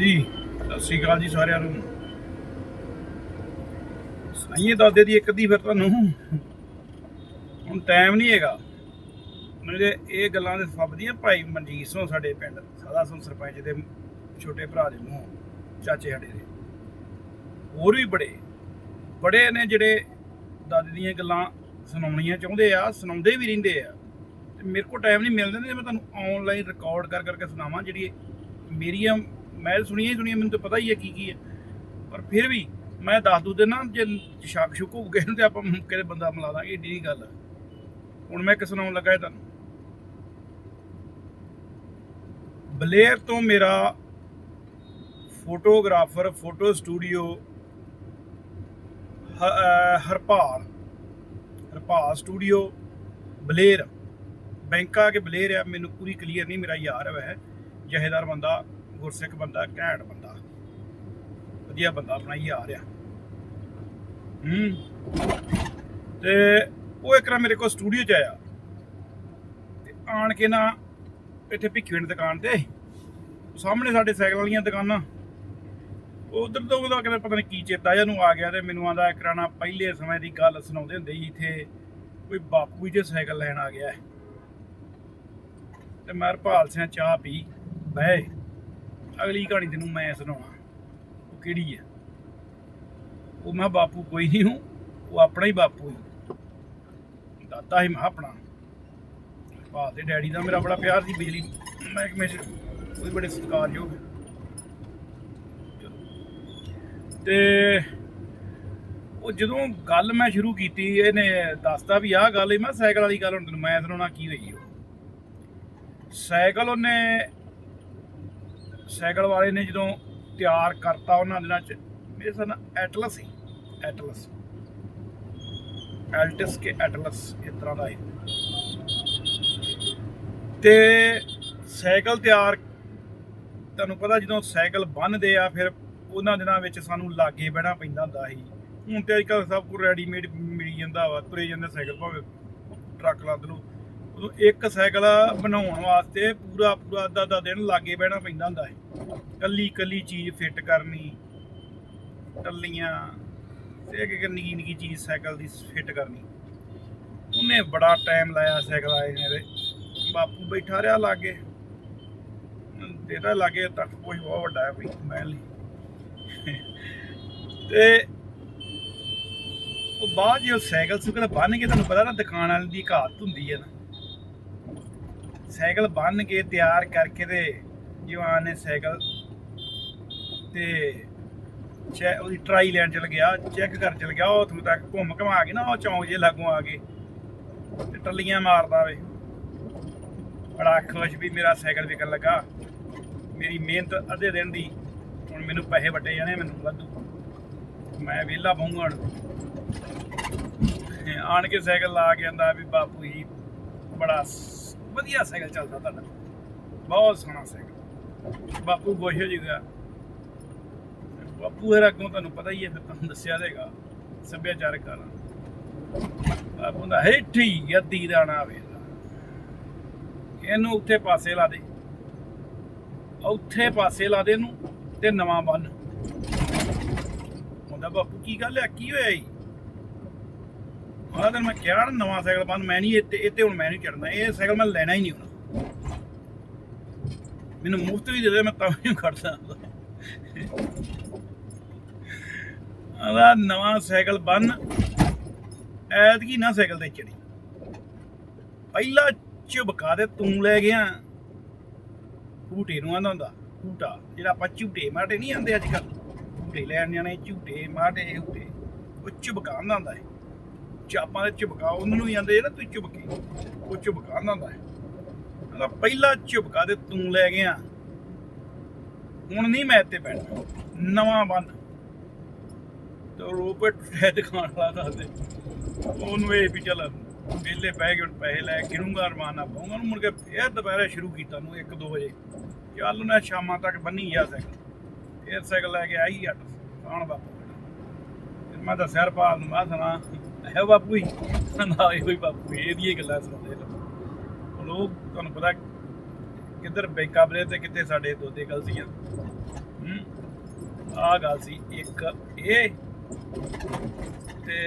ਹਾਂਜੀ, ਸਤਿ ਸ਼੍ਰੀ ਅਕਾਲ ਜੀ ਸਾਰਿਆਂ ਨੂੰ। ਸਾਈਏ ਦਾਦੇ ਦੀ ਇੱਕ ਦੀ ਫਿਰ ਤੁਹਾਨੂੰ। ਹੁਣ ਟਾਈਮ ਨਹੀਂ ਹੈਗਾ। ਮੇਰੇ ਇਹ ਗੱਲਾਂ ਦੇ ਸਭ ਭਾਈ ਮਨਜੀਤ ਸਿੰਘ ਸਾਡੇ ਪਿੰਡ, ਸਾਦਾ ਸਿੰਘ ਸਰਪੰਚ ਦੇ ਛੋਟੇ ਭਰਾ ਦੇ ਮੂੰਹ, ਚਾਚੇ ਸਾਡੇ ਦੇ। ਹੋਰ ਵੀ ਬੜੇ ਬੜੇ ਨੇ ਜਿਹੜੇ ਦਾਦੇ ਦੀਆਂ ਗੱਲਾਂ ਸੁਣਾਉਣੀਆਂ ਚਾਹੁੰਦੇ ਆ, ਸੁਣਾਉਂਦੇ ਵੀ ਰਹਿੰਦੇ ਆ। ਤੇ ਮੇਰੇ ਕੋਲ ਟਾਈਮ ਨਹੀਂ ਮਿਲਦਾ ਨਹੀਂ ਮੈਂ ਤੁਹਾਨੂੰ ਆਨਲਾਈਨ ਰਿਕਾਰਡ ਕਰ ਕਰਕੇ ਸੁਣਾਵਾਂ ਜਿਹੜੀ ਮੇਰੀਆਂ ਮੈਂ ਸੁਣੀਆਂ ਹੀ ਸੁਣੀਆਂ, ਮੈਨੂੰ ਤਾਂ ਪਤਾ ਹੀ ਹੈ ਕੀ ਕੀ ਹੈ। ਪਰ ਫਿਰ ਵੀ ਮੈਂ ਦੱਸ ਦੂ ਦੇਣਾ ਜੇ ਸ਼ੱਕ ਸ਼ੁਕ ਹੋ ਗਏ ਤੇ ਆਪਾਂ ਕਿਹੜੇ ਬੰਦਾ ਮਿਲਾ ਦਾਂਗੇ, ਏਡੀ ਨਹੀਂ ਗੱਲ। ਹੁਣ ਮੈਂ ਕਿਸ ਸੁਣਾਉਣ ਲੱਗਾ ਇਹ ਤੁਹਾਨੂੰ। ਬਲੇਅਰ ਤੋਂ ਮੇਰਾ photographer, photo studio Harpal Harpal studio Baler ਬੈਂਕਾ ਕੇ ਬਲੇਰ ਆ, ਮੈਨੂੰ ਪੂਰੀ ਕਲੀਅਰ ਨਹੀਂ, ਮੇਰਾ ਯਾਰ ਹੈ, ਜਹੇਦਾਰ ਬੰਦਾ। ਗੁਰਸਿੱਖ ਬੰਦਾ, ਘੈਂਟ ਬੰਦਾ। ਵਧੀਆ ਬੰਦਾ, ਆਪਣਾ ਯਾਰ ਆ। ਹੂੰ। ਤੇ ਉਹ ਇੱਕ ਨਾ ਮੇਰੇ ਕੋਲ ਸਟੂਡੀਓ ਚ ਆਇਆ। ਤੇ ਆਣ ਕੇ ਨਾ ਇੱਥੇ ਭਿੱਖੀਵਿੰਡ ਦੁਕਾਨ ਤੇ, ਸਾਹਮਣੇ ਸਾਡੇ ਸਾਈਕਲ ਵਾਲੀਆਂ ਦੁਕਾਨਾਂ। ਉਧਰ ਤੋਂ ਉਹਦਾ ਕਿਤੇ ਪਤਾ ਨਹੀਂ ਕੀ ਚੇਤਾ ਜਿਹਾ ਨੂੰ ਆ ਗਿਆ ਤੇ ਮੈਨੂੰ ਆਂਦਾ ਕਰਾਣਾ ਪਹਿਲੇ ਸਮੇਂ ਦੀ ਗੱਲ ਸੁਣਾਉਂਦੇ ਹੁੰਦੇ ਸੀ ਇੱਥੇ ਕੋਈ ਬਾਪੂ ਜੀ ਸਾਈਕਲ ਲੈਣ ਆ ਗਿਆ। ਤੇ ਮੈਂ ਹਰਪਾਲ ਸਿੰਘ ਚਾਹ ਪੀ, ਬਹਿ। ਅਗਲੀ ਕਹਾਣੀ ਤੈਨੂੰ ਮੈਂ ਸੁਣਾਉਣਾ। ਉਹ ਕਿਹੜੀ ਹੈ? ਉਹ ਮੈਂ ਬਾਪੂ ਕੋਈ ਨਹੀਂ ਹੂੰ, ਉਹ ਆਪਣਾ ਹੀ ਬਾਪੂ ਹੀ। ਦਾਦਾ ਹੀ ਮੈਂ ਆਪਣਾ। ਹਰਪਾਲ ਦੇ ਡੈਡੀ ਦਾ ਮੇਰਾ ਬੜਾ ਪਿਆਰ ਸੀ, ਬਿਜਲੀ ਮਹਿਕਮੇ 'ਚ। ਉਹ ਵੀ ਬੜੇ ਸਤਿਕਾਰਯੋਗ ਤੇ ਉਹ ਜਦੋਂ ਗੱਲ ਮੈਂ ਸ਼ੁਰੂ ਕੀਤੀ, ਇਹਨੇ ਦੱਸਤਾ ਵੀ ਆਹ ਗੱਲ ਹੀ ਮੈਂ ਸਾਈਕਲ ਵਾਲੀ ਗੱਲ ਹੁਣ ਤੈਨੂੰ ਮੈਂ ਸੁਣਾਉਣਾ ਕੀ ਹੋਈ ਉਹ। ਸਾਈਕਲ ਉਹਨੇ ਸਾਈਕਲ ਵਾਲੇ ਨੇ ਜਦੋਂ ਤਿਆਰ ਕਰਤਾ ਉਹਨਾਂ ਦਿਨਾਂ ਚ, ਮੇਰੇ ਸਾਹ ਐਟਲਸ ਸੀ। ਐਟਲਸ। ਐਲਟਸ ਕੇ ਐਟਲਸ, ਇਸ ਤਰ੍ਹਾਂ ਦਾ ਹੈ ਤੇ ਸਾਈਕਲ ਤਿਆਰ, ਤੁਹਾਨੂੰ ਪਤਾ ਜਦੋਂ ਸਾਈਕਲ ਬੰਨਦੇ ਆ, ਫਿਰ ਉਹਨਾਂ ਦਿਨਾਂ ਵਿੱਚ ਸਾਨੂੰ ਲਾਗੇ ਬਹਿਣਾ ਪੈਂਦਾ ਹੁੰਦਾ ਸੀ। ਹੁਣ ਤੇ ਅੱਜਕੱਲ ਸਭ ਕੁਝ ਰੈਡੀਮੇਡ ਮਿਲ ਜਾਂਦਾ ਵਾ, ਤੁਰੇ ਜਾਂਦੇ ਸਾਈਕਲ, ਭਾਵੇਂ ਟਰੱਕ ਲੱਦ ਲਓ ਇੱਕ ਸਾਈਕਲ ਬਣਾਉਣ ਵਾਸਤੇ ਪੂਰਾ ਪੂਰਾ ਅੱਧਾ ਅੱਧਾ ਦਿਨ ਲਾਗੇ ਬਹਿਣਾ ਪੈਂਦਾ ਹੁੰਦਾ ਸੀ। ਕੱਲੀ ਕੱਲੀ ਚੀਜ਼ ਫਿੱਟ ਕਰਨੀ, ਟੱਲੀਆਂ, ਤੇ ਇੱਕ ਨਿੱਕੀ ਨਿੱਕੀ ਚੀਜ਼ ਸਾਈਕਲ ਦੀ ਫਿੱਟ ਕਰਨੀ। ਉਹਨੇ ਬੜਾ ਟਾਈਮ ਲਾਇਆ ਸਾਈਕਲ ਆਏ ਨੇ ਤੇ। ਬਾਪੂ ਬੈਠਾ ਰਿਹਾ ਲਾਗੇ। ਤੇਰਾ ਲਾਗੇ ਤੱਕ ਕੋਈ ਬਹੁਤ ਵੱਡਾ ਹੈ ਕੋਈ ਮੈਂ ਲਈ ਤੇ ਉਹ ਬਾਅਦ ਜੋ ਸਾਈਕਲ ਸੁਕਲ ਬੰਨ ਕੇ ਤੁਹਾਨੂੰ ਪਤਾ ਨਾ ਦੁਕਾਨ ਵਾਲੇ ਦੀ ਘਾਤ ਹੁੰਦੀ ਹੈ ਨਾ। ਸਾਈਕਲ ਬੰਨ ਕੇ ਤਿਆਰ ਕਰਕੇ ਤੇ ਜਵਾਨ ਨੇ ਸਾਈਕਲ ਤੇ ਚੈ ਉਹਦੀ ਟਰਾਈ ਲੈਣ ਚਲ ਗਿਆ ਚੈੱਕ ਕਰ ਚਲ ਗਿਆ, ਉਹ ਉੱਥੋਂ ਤੱਕ ਘੁੰਮ ਘਮਾ ਕੇ ਨਾ ਉਹ ਚੌਂਕ ਜੇ ਲਾਗੋਂ ਆ ਕੇ ਤੇ ਟੱਲੀਆਂ ਮਾਰਦਾ ਵੇ। ਬੜਾ ਖੁਸ਼ ਵੀ ਮੇਰਾ ਸਾਈਕਲ ਵਿਕਣ ਲੱਗਾ। ਮੇਰੀ ਮਿਹਨਤ ਅੱਧੇ ਦਿਨ ਦੀ, ਹੁਣ ਮੈਨੂੰ ਪੈਸੇ ਵੱਟੇ ਜਾਣੇ, ਮੈਨੂੰ ਵਾਧੂ। ਮੈਂ ਵਿਹਲਾ ਬਹੂੰਗਾ ਹੁਣ। ਆਣ ਕੇ ਸਾਈਕਲ ਲਾ ਕੇ ਆਂਦਾ ਵੀ ਬਾਪੂ ਜੀ, ਬੜਾ ਵਧੀਆ ਸਾਈਕਲ ਚੱਲਦਾ ਤੁਹਾਡਾ। ਬਹੁਤ ਸੋਹਣਾ ਸਾਈਕਲ। ਬਾਪੂ ਖੁਸ਼ ਹੋ ਜੂਗਾ ਬਾਪੂ ਹਰ ਅੱਗੋਂ ਤੁਹਾਨੂੰ ਪਤਾ ਹੀ ਹੈ, ਫਿਰ ਤੁਹਾਨੂੰ ਦੱਸਿਆ ਦੇਗਾ ਸੱਭਿਆਚਾਰਕ ਕਾਰਨ ਬਾਪੂ ਦਾ ਹੇਠੀ ਅੱਧੀ ਦਾਣਾ ਵੇਲਾ। ਇਹਨੂੰ ਉੱਥੇ ਪਾਸੇ ਲਾ ਦੇ। ਉੱਥੇ ਪਾਸੇ ਲਾ ਦੇ ਇਹਨੂੰ ਤੇ ਨਵਾਂ ਬੰਨ। ਉਹਦਾ ਬਾਪੂ ਕੀ ਗੱਲ ਹੈ? ਕੀ ਹੋਇਆ ਜੀ? ਉਹਨਾਂ ਦਿਨ ਮੈਂ ਕਿਹਾ ਨਵਾਂ ਸਾਈਕਲ ਬੰਨ ਮੈਂ ਨਹੀਂ ਇੱਥੇ ਇੱਥੇ ਹੁਣ ਮੈਂ ਨਹੀਂ ਚੜਨਾ। ਇਹ ਸਾਈਕਲ ਮੈਂ ਲੈਣਾ ਹੀ ਨਹੀਂ ਹੁਣ। ਮੈਨੂੰ ਮੁਫਤ ਵੀ ਦੇ ਦੇ, ਮੈਂ ਤਾਂ ਵੀ ਖੜਦਾ ਆਦਾ ਨਵਾਂ ਸਾਈਕਲ ਬੰਨ, ਐਤਕੀ ਨਾ ਸਾਈਕਲ ਤੇ ਚੜੀ। ਪਹਿਲਾ ਝੁਬਕਾ ਤੇ ਤੂੰ ਲੈ ਗਿਆ। ਝੂਟੇ ਨੂੰ ਆਂਦਾ ਹੁੰਦਾ, ਝੂਟਾ। ਜਿਹੜਾ ਆਪਾਂ ਝੂਟੇ ਮਾਟੇ ਨਹੀਂ ਆਂਦੇ ਅੱਜ ਕੱਲ ਝੂਟੇ ਲੈਣ ਜਾਣੇ ਝੂਟੇ, ਮਾਟੇ ਝੂਟੇ। ਉਹ ਝੁਬਕਾਉਂਦਾ ਹੁੰਦਾ ਹੈ ਚਾਪਾਂ ਦੇ ਝੁਬਕਾ, ਉਹਨਾਂ ਨੂੰ ਵੀ ਆਂਦੇ ਜਿਹੜਾ ਤੂੰ ਝੁਬਕੇ। ਉਹ ਝੁਬਕਾਉਂਦਾ ਹੁੰਦਾ ਹੈ। ਉਹਦਾ ਪਹਿਲਾ ਝੁਬਕਾ ਦੇ ਤੂੰ ਲੈ ਗਿਆ। ਹੁਣ ਨਹੀਂ ਮੈਂ ਇੱਥੇ ਬੈਠਾ। ਨਵਾਂ ਬੰਨ। ਤੇ ਰੋਪਟ ਟੁੱਟਿਆ ਦੁਕਾਨ ਵਾਲਾ ਦੱਸ ਉਹਨੂੰ ਇਹ ਵੀ ਚੱਲ, ਵਿਹਲੇ ਪੈ ਗਏ ਪੈਸੇ ਲੈ ਗਿਣੂੰਗਾ ਅਰਮਾਨਾ ਪਾਉਂਗਾ ਉਹਨੂੰ ਮੁੜ ਕੇ ਫੇਰ ਦੁਪਹਿਰੇ ਸ਼ੁਰੂ ਕੀਤਾ ਨੂੰ 1-2 ਵਜੇ। ਚੱਲ ਨਾ ਸ਼ਾਮਾਂ ਤੱਕ ਬੰਨੀ ਗਿਆ ਸਾਈਕਲ। ਫੇਰ ਸਾਈਕਲ ਲੈ ਕੇ ਆਈ ਅੱਟ ਖਾਣ ਬਾਪੂ ਫਿਰ ਮੈਂ ਦੱਸਿਆ ਰਪਾਲ ਨੂੰ ਮੈਂ ਸੁਣਾ ਬਾਪੂ ਹੀ ਨਾ ਇਹ ਕੋਈ ਬਾਪੂ ਹੀ, ਇਹਦੀਆਂ ਗੱਲਾਂ ਸੁਣਦੇ ਨੇ ਹੁਣ ਉਹ ਤੁਹਾਨੂੰ ਪਤਾ ਕਿੱਧਰ ਬੈਂਕਾਂ ਬਲੇ ਤੇ ਕਿੱਥੇ ਸਾਡੇ ਦੋਦੇ ਗਲਤੀਆਂ ਆ। ਗੱਲ ਸੀ ਇੱਕ ਇਹ ਤੇ